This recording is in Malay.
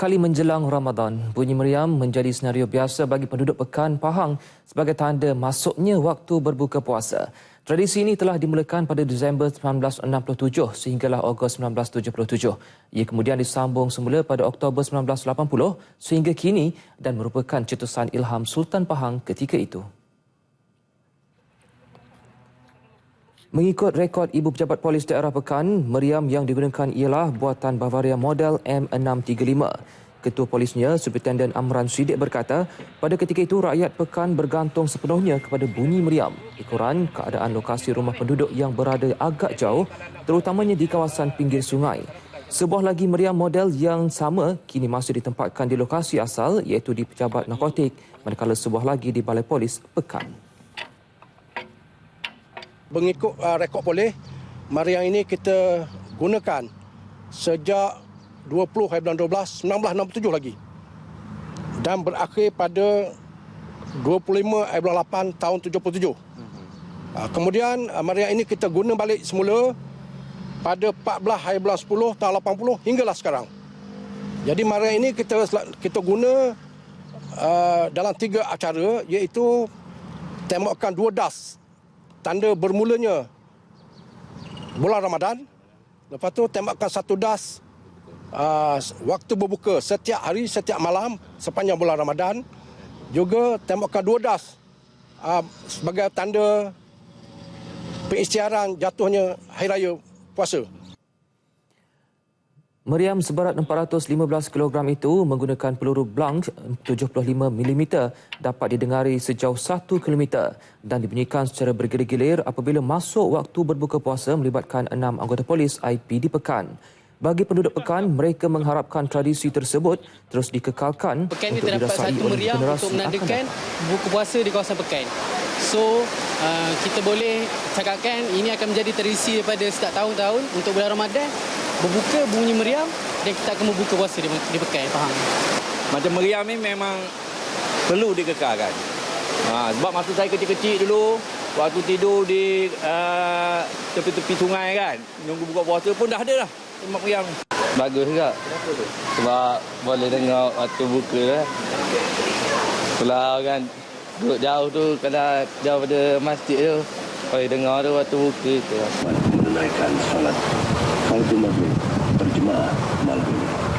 kali menjelang Ramadan, bunyi meriam menjadi senario biasa bagi penduduk Pekan Pahang sebagai tanda masuknya waktu berbuka puasa. Tradisi ini telah dimulakan pada Disember 1967 sehinggalah Ogos 1977. Ia kemudian disambung semula pada Oktober 1980 sehingga kini dan merupakan cetusan ilham Sultan Pahang ketika itu. Mengikut rekod Ibu Pejabat Polis Daerah Pekan, meriam yang digunakan ialah buatan Bavaria model M635. Ketua Polisnya, Superintendent Amran Sidik berkata, pada ketika itu rakyat Pekan bergantung sepenuhnya kepada bunyi meriam. Ikuran keadaan lokasi rumah penduduk yang berada agak jauh, terutamanya di kawasan pinggir sungai. Sebuah lagi meriam model yang sama kini masih ditempatkan di lokasi asal iaitu di Pejabat Narkotik, manakala sebuah lagi di Balai Polis Pekan mengikut uh, rekod polis, meriam ini kita gunakan sejak 20 hari bulan 12 1967 lagi. Dan berakhir pada 25 hari bulan 8 tahun 77. Uh, kemudian uh, meriam ini kita guna balik semula pada 14 hari bulan 10 tahun 80 hinggalah sekarang. Jadi meriam ini kita kita guna uh, dalam tiga acara iaitu tembakan dua das tanda bermulanya bulan Ramadan. Lepas tu tembakkan satu das uh, waktu berbuka setiap hari, setiap malam sepanjang bulan Ramadan. Juga tembakkan dua das uh, sebagai tanda pengisytiharan jatuhnya Hari Raya Puasa. Meriam seberat 415 kg itu menggunakan peluru blank 75 mm dapat didengari sejauh 1 km dan dibunyikan secara bergilir-gilir apabila masuk waktu berbuka puasa melibatkan enam anggota polis IP di Pekan. Bagi penduduk Pekan, mereka mengharapkan tradisi tersebut terus dikekalkan Pekan untuk dirasai oleh generasi untuk menandakan buka puasa di kawasan Pekan. So, uh, kita boleh cakapkan ini akan menjadi tradisi daripada setiap tahun-tahun untuk bulan Ramadan berbuka bunyi meriam dan kita akan membuka puasa di, di Pekai, faham? Macam meriam ni memang perlu dikekalkan. Ha, sebab masa saya kecil-kecil dulu, waktu tidur di uh, tepi-tepi sungai kan, nunggu buka puasa pun dah ada lah tembak meriam. Bagus juga. Kenapa tu? Sebab boleh dengar waktu buka lah. Kalau kan duduk jauh tu, kalau jauh pada masjid tu, boleh dengar tu waktu buka tu. Menunaikan solat Fardu Maghrib berjemaah malam ini.